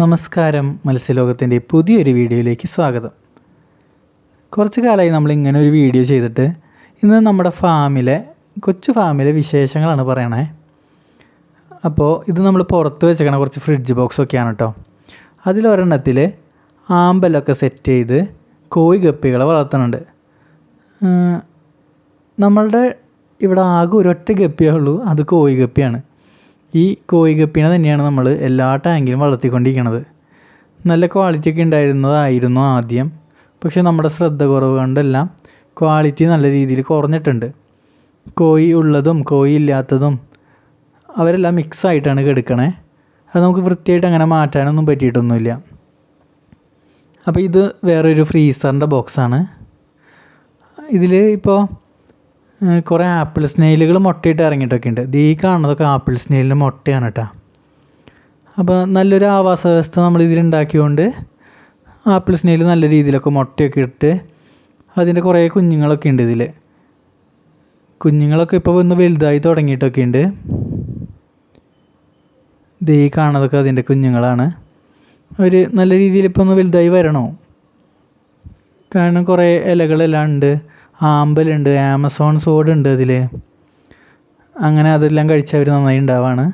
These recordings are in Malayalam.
നമസ്കാരം മത്സ്യലോകത്തിന്റെ പുതിയൊരു വീഡിയോയിലേക്ക് സ്വാഗതം. കുറച്ച് കാലമായി നമ്മൾ ഇങ്ങനെ ഒരു വീഡിയോ ചെയ്തിട്ട് ഇന്ന് നമ്മുടെ ഫാമിലെ കൊച്ചു ഫാമിലെ വിശേഷങ്ങളാണ് പറയണേ. അപ്പോൾ ഇത് നമ്മൾ പുറത്ത് വെച്ചേക്കണ കുറച്ച് ഫ്രിഡ്ജ് ബോക്സൊക്കെയാണ് കേട്ടോ അതിലൊരെണ്ണത്തിൽ ആമ്പലൊക്കെ സെറ്റ് ചെയ്ത് കോഴി ഗപ്പികളെ വളർത്തുന്നുണ്ട് നമ്മളുടെ ഇവിടെ ആകെ ഒരൊറ്റ ഗപ്പിയേ ഉള്ളൂ അത് കോഴി ഗപ്പിയാണ് ഈ കോഴി ഗപ്പീനെ തന്നെയാണ് നമ്മൾ എല്ലാ ടാങ്കിലും വളർത്തിക്കൊണ്ടിരിക്കുന്നത് നല്ല ക്വാളിറ്റി ഒക്കെ ഉണ്ടായിരുന്നതായിരുന്നു ആദ്യം. പക്ഷെ നമ്മുടെ ശ്രദ്ധ കുറവ് കൊണ്ടെല്ലാം ക്വാളിറ്റി നല്ല രീതിയിൽ കുറഞ്ഞിട്ടുണ്ട്. കോഴി ഉള്ളതും കോഴി ഇല്ലാത്തതും അവരെല്ലാം മിക്സ് ആയിട്ടാണ് കിടക്കണേ. അത് നമുക്ക് വൃത്തിയായിട്ട് അങ്ങനെ മാറ്റാനൊന്നും പറ്റിയിട്ടൊന്നുമില്ല. അപ്പോൾ ഇത് വേറൊരു ഫ്രീസറിന്റെ ബോക്സാണ് ഇതിൽ ഇപ്പോൾ കുറേ ആപ്പിൾ സ്നെയിലുകൾ മുട്ടയിട്ട് ഇറങ്ങിയിട്ടൊക്കെ ഉണ്ട്. ഈ കാണുന്നതൊക്കെ ആപ്പിൾ സ്നെയിലിന്റെ മുട്ടയാണ് കേട്ടോ. അപ്പോൾ നല്ലൊരു ആവാസ വ്യവസ്ഥ നമ്മൾ ഇതിലുണ്ടാക്കിയതുകൊണ്ട് ആപ്പിൾ സ്നെയിൽ നല്ല രീതിയിലൊക്കെ മുട്ടയൊക്കെ ഇട്ട് അതിന്റെ കുറേ കുഞ്ഞുങ്ങളൊക്കെ ഉണ്ട് ഇതിൽ കുഞ്ഞുങ്ങളൊക്കെ ഇപ്പോൾ ഒന്ന് വലുതായി തുടങ്ങിയിട്ടൊക്കെ ഉണ്ട്. ഇത് ഈ കാണുന്നതൊക്കെ അതിന്റെ കുഞ്ഞുങ്ങളാണ്. അവർ നല്ല രീതിയിൽ ഇപ്പോൾ ഒന്ന് വലുതായി വരണോ? കാരണം കുറേ ഇലകളെല്ലാം ഉണ്ട്. ആമ്പലുണ്ട് ആമസോൺ സോഡ് ഉണ്ട് അതിൽ അങ്ങനെ അതെല്ലാം കഴിച്ച് അവർ നന്നായി ഉണ്ടാവാണ്.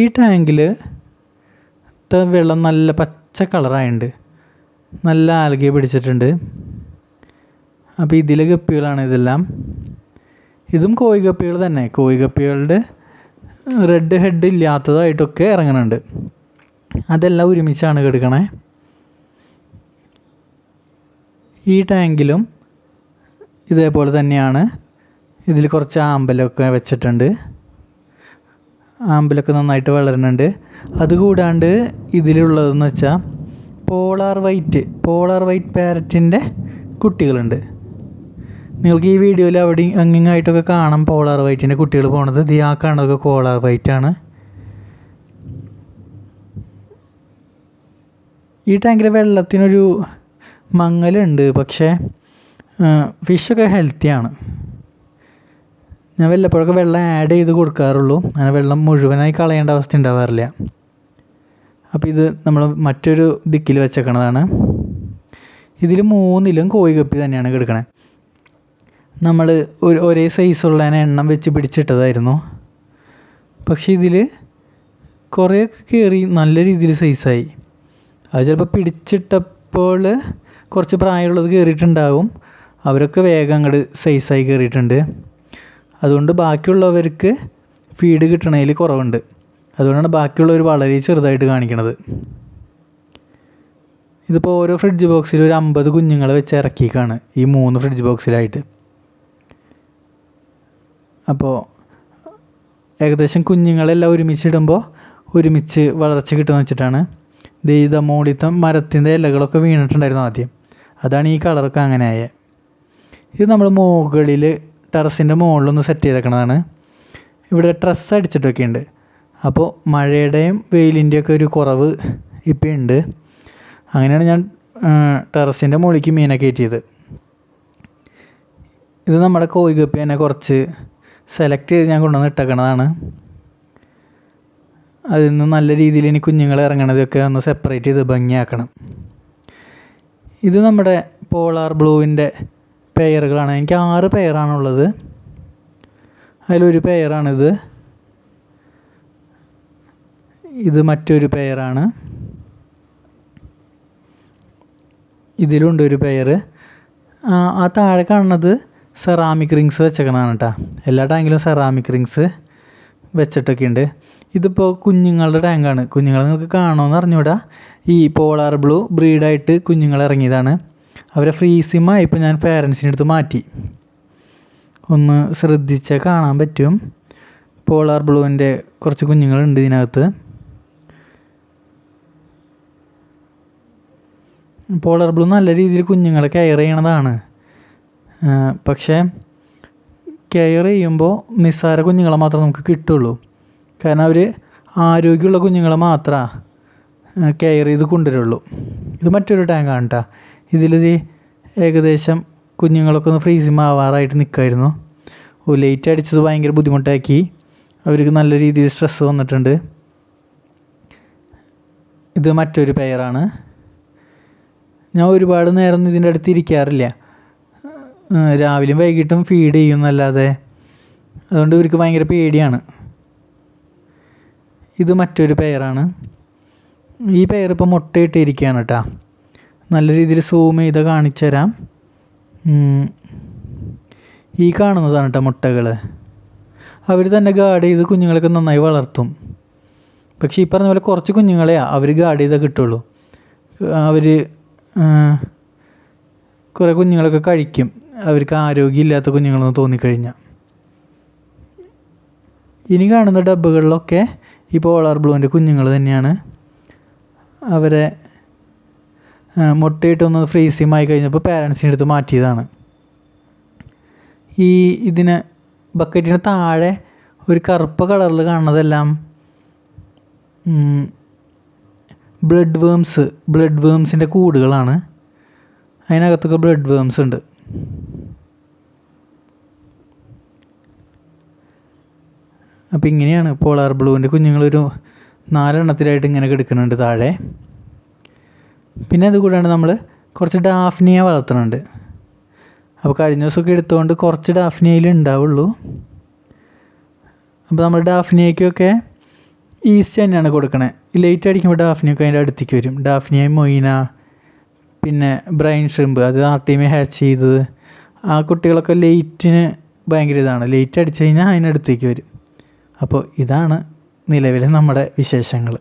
ഈ ടാങ്കിൽ വെള്ളം നല്ല പച്ച കളറായുണ്ട്. നല്ല ആൽഗെ പിടിച്ചിട്ടുണ്ട്. അപ്പോൾ ഇതിലെ ഗപ്പികളാണ് ഇതെല്ലാം. ഇതും കോഴി ഗപ്പികൾ തന്നെ. കോഴി ഗപ്പികളുടെ റെഡ് ഹെഡ് ഇല്ലാത്തതായിട്ടൊക്കെ ഇറങ്ങുന്നുണ്ട് അതെല്ലാം ഒരുമിച്ചാണ് കിടക്കണേ. ഈ ടാങ്കിലും ഇതേപോലെ തന്നെയാണ്. ഇതിൽ കുറച്ച് ആമ്പലൊക്കെ വെച്ചിട്ടുണ്ട്. ആമ്പലൊക്കെ നന്നായിട്ട് വളരുന്നുണ്ട്. അതുകൂടാണ്ട് ഇതിലുള്ളതെന്ന് വെച്ചാൽ പോളാർ വൈറ്റ് പോളാർ വൈറ്റ് പാരറ്റിന്റെ കുട്ടികളുണ്ട്. നിങ്ങൾക്ക് ഈ വീഡിയോയിൽ അവിടെ അങ്ങിങ്ങായിട്ടൊക്കെ കാണാം പോളാർ വൈറ്റിന്റെ കുട്ടികൾ പോണത്. ഇത് ആ കാണുന്നതൊക്കെ പോളാർ വൈറ്റ് ആണ് ഈ ടാങ്കിലെ വെള്ളത്തിനൊരു മങ്ങലുണ്ട്. പക്ഷേ ഫിഷൊക്കെ ഹെൽത്തിയാണ് ഞാൻ വല്ലപ്പോഴൊക്കെ വെള്ളം ആഡ് ചെയ്ത് കൊടുക്കാറുള്ളൂ. അങ്ങനെ വെള്ളം മുഴുവനായി കളയേണ്ട അവസ്ഥ ഉണ്ടാവാറില്ല. അപ്പോൾ ഇത് നമ്മൾ മറ്റൊരു ദിക്കിൽ വെച്ചേക്കണതാണ്. ഇതിൽ മൂന്നിലും കോഴി കപ്പി തന്നെയാണ് കിടക്കണത് നമ്മൾ ഒരു ഒരേ സൈസുള്ള എണ്ണം വെച്ച് പിടിച്ചിട്ടതായിരുന്നു. പക്ഷേ ഇതിൽ കുറേയൊക്കെ കയറി നല്ല രീതിയിൽ സൈസായി അത് ചിലപ്പോൾ പിടിച്ചിട്ടപ്പോൾ കുറച്ച് പ്രായമുള്ളത് കയറിയിട്ടുണ്ടാവും. അവരൊക്കെ വേഗം അങ്ങോട്ട് സൈസായി കയറിയിട്ടുണ്ട്. അതുകൊണ്ട് ബാക്കിയുള്ളവർക്ക് ഫീഡ് കിട്ടണതിൽ കുറവുണ്ട്. അതുകൊണ്ടാണ് ബാക്കിയുള്ളവർ വളരെ ചെറുതായിട്ട് കാണിക്കണത്. ഇതിപ്പോൾ ഓരോ ഫ്രിഡ്ജ് ബോക്സിൽ ഒരു അമ്പത് കുഞ്ഞുങ്ങളെ വെച്ച് ഇറക്കിയേക്കാണ് ഈ മൂന്ന് ഫ്രിഡ്ജ് ബോക്സിലായിട്ട് അപ്പോൾ ഏകദേശം കുഞ്ഞുങ്ങളെല്ലാം ഒരുമിച്ചിടുമ്പോൾ ഒരുമിച്ച് വളർച്ച കിട്ടുമെന്ന് വെച്ചിട്ടാണ്. ദൈത മോളിത്തം മരത്തിന്റെ ഇലകളൊക്കെ വീണിട്ടുണ്ടായിരുന്നു ആദ്യം. അതാണ് ഈ കളറൊക്കെ അങ്ങനെ ആയത് ഇത് നമ്മൾ മുകളിൽ ടെറസിന്റെ മുകളിലൊന്ന് സെറ്റ് ചെയ്തേക്കണതാണ്. ഇവിടെ ട്രസ് അടിച്ചിട്ടൊക്കെ ഉണ്ട് അപ്പോൾ മഴയുടെയും വെയിലിന്റെയൊക്കെ ഒരു കുറവ് ഇപ്പം ഉണ്ട് അങ്ങനെയാണ് ഞാൻ ടെറസിന്റെ മുകളിലേക്ക് മീനെ കയറ്റിയത്. ഇത് നമ്മുടെ കോഴി കപ്പി തന്നെ കുറച്ച് സെലക്ട് ചെയ്ത് ഞാൻ കൊണ്ടുവന്ന് ഇട്ടേക്കണതാണ്. അതിൽ നിന്ന് നല്ല രീതിയിൽ ഇനി കുഞ്ഞുങ്ങളെ ഇറങ്ങണതൊക്കെ ഒന്ന് സെപ്പറേറ്റ് ചെയ്ത് ഭംഗിയാക്കണം. ഇത് നമ്മുടെ പോളാർ ബ്ലൂവിന്റെ പെയറുകളാണ് എനിക്ക് ആറ് പെയറാണുള്ളത് അതിലൊരു പെയറാണിത് ഇത് മറ്റൊരു പെയറാണ് ഇതിലുണ്ട് ഒരു പെയർ ആ താഴെ കാണുന്നത് സെറാമിക് റിങ്സ് വെച്ചേക്കണതാണ് കേട്ടോ എല്ലാ ടാങ്കിലും സെറാമിക് റിങ്സ് വെച്ചിട്ടൊക്കെ ഉണ്ട് ഇതിപ്പോൾ കുഞ്ഞുങ്ങളുടെ ടാങ്കാണ്. കുഞ്ഞുങ്ങളെ നിങ്ങൾക്ക് കാണുമെന്ന് അറിഞ്ഞൂടാ. ഈ പോളാർ ബ്ലൂ ബ്രീഡായിട്ട് കുഞ്ഞുങ്ങൾ ഇറങ്ങിയതാണ് അവരെ ഫ്രീസിമായപ്പോൾ ഞാൻ പേരൻസിന്റെ അടുത്ത് മാറ്റി. ഒന്ന് ശ്രദ്ധിച്ചാൽ കാണാൻ പറ്റും. പോളാർ ബ്ലൂവിന്റെ കുറച്ച് കുഞ്ഞുങ്ങളുണ്ട് ഇതിനകത്ത്. പോളാർ ബ്ലൂ നല്ല രീതിയിൽ കുഞ്ഞുങ്ങളെ കെയർ ചെയ്യണതാണ്. പക്ഷേ കെയർ ചെയ്യുമ്പോൾ നിസ്സാര കുഞ്ഞുങ്ങളെ മാത്രമേ നമുക്ക് കിട്ടുള്ളൂ. കാരണം അവർ ആരോഗ്യമുള്ള കുഞ്ഞുങ്ങളെ മാത്രമേ കെയർ ചെയ്ത് കൊണ്ടുവരുള്ളൂ. ഇത് മറ്റൊരു ടാങ്ക് ടാങ്കാണ് കേട്ടോ ഇതിലിത് ഏകദേശം കുഞ്ഞുങ്ങളൊക്കെ ഒന്ന് ഫ്രീസിങ് ആവാറായിട്ട് നിൽക്കുമായിരുന്നു ലൈറ്റ് അടിച്ചത് ഭയങ്കര ബുദ്ധിമുട്ടാക്കി. അവർക്ക് നല്ല രീതിയിൽ സ്ട്രെസ്സ് വന്നിട്ടുണ്ട്. ഇത് മറ്റൊരു പെയറാണ് ഞാൻ ഒരുപാട് നേരം ഇതിന്റെ അടുത്ത് ഇരിക്കാറില്ല. രാവിലെയും വൈകിട്ടും ഫീഡ് ചെയ്യുന്നല്ലാതെ അതുകൊണ്ട് ഇവർക്ക് ഭയങ്കര പേടിയാണ്. ഇത് മറ്റൊരു പെയറാണ് ഈ പെയർ മുട്ടയിട്ടിരിക്കുകയാണ് കേട്ടോ നല്ല രീതിയിൽ സൂം ചെയ്ത് കാണിച്ചു തരാം ഈ കാണുന്നതാണ് കേട്ടോ മുട്ടകൾ അവർ തന്നെ ഗാർഡ് ചെയ്ത് കുഞ്ഞുങ്ങളൊക്കെ നന്നായി വളർത്തും. പക്ഷേ ഈ പറഞ്ഞ പോലെ കുറച്ച് കുഞ്ഞുങ്ങളെ അവർ ഗാർഡ് ചെയ്താൽ കിട്ടുള്ളൂ. അവർ കുറേ കുഞ്ഞുങ്ങളൊക്കെ കഴിക്കും. അവർക്ക് ആരോഗ്യമില്ലാത്ത കുഞ്ഞുങ്ങളെന്ന് തോന്നിക്കഴിഞ്ഞാൽ ഇനി കാണുന്ന ഡബ്ബുകളിലൊക്കെ ഈ പോളാർ ബ്ലൂവിന്റെ കുഞ്ഞുങ്ങൾ തന്നെയാണ്. അവരെ മുട്ടയിട്ടൊന്ന് ഫ്രീസിയുമായി കഴിഞ്ഞപ്പോൾ പാരൻസിന്റെ അടുത്ത് മാറ്റിയതാണ്. ഈ ഇതിന് ബക്കറ്റിന് താഴെ ഒരു കറുപ്പ് കളറിൽ കാണുന്നതെല്ലാം ബ്ലഡ് വേംസ് ബ്ലഡ് വേംസിന്റെ കൂടുകളാണ്. അതിനകത്തൊക്കെ ബ്ലഡ് വേംസ് ഉണ്ട്. അപ്പോൾ ഇങ്ങനെയാണ് പോളാർ ബ്ലൂവിന്റെ കുഞ്ഞുങ്ങളൊരു നാലെണ്ണത്തിലായിട്ട് ഇങ്ങനെ കിടക്കുന്നുണ്ട് താഴെ. പിന്നെ അത് കൂടാണ്ട് നമ്മൾ കുറച്ച് ഡാഫ്നിയ വളർത്തുന്നുണ്ട് അപ്പോൾ കഴിഞ്ഞ ദിവസമൊക്കെ എടുത്തുകൊണ്ട് കുറച്ച് ഡാഫ്നിയയിൽ ഉണ്ടാവുള്ളൂ. അപ്പോൾ നമ്മൾ ഡാഫ്നിയയ്ക്കൊക്കെ ഈസ്റ്റ് തന്നെയാണ് കൊടുക്കണേ. ലൈറ്റ് അടിക്കുമ്പോൾ ഡാഫ്നിയൊക്കെ അതിന്റെ അടുത്തേക്ക് വരും. ഡാഫ്നിയ മൊയ്ന പിന്നെ ബ്രൈൻ ഷ്രിമ്പ് അത് ആർട്ടിമി ഹാച്ച് ചെയ്തത് ആ കുട്ടികളൊക്കെ ലേറ്റിന് ഭയങ്കര ഇതാണ്. ലൈറ്റ് അടിച്ചു കഴിഞ്ഞാൽ അതിനടുത്തേക്ക് വരും. അപ്പോൾ ഇതാണ് നിലവിലെ നമ്മുടെ വിശേഷങ്ങൾ.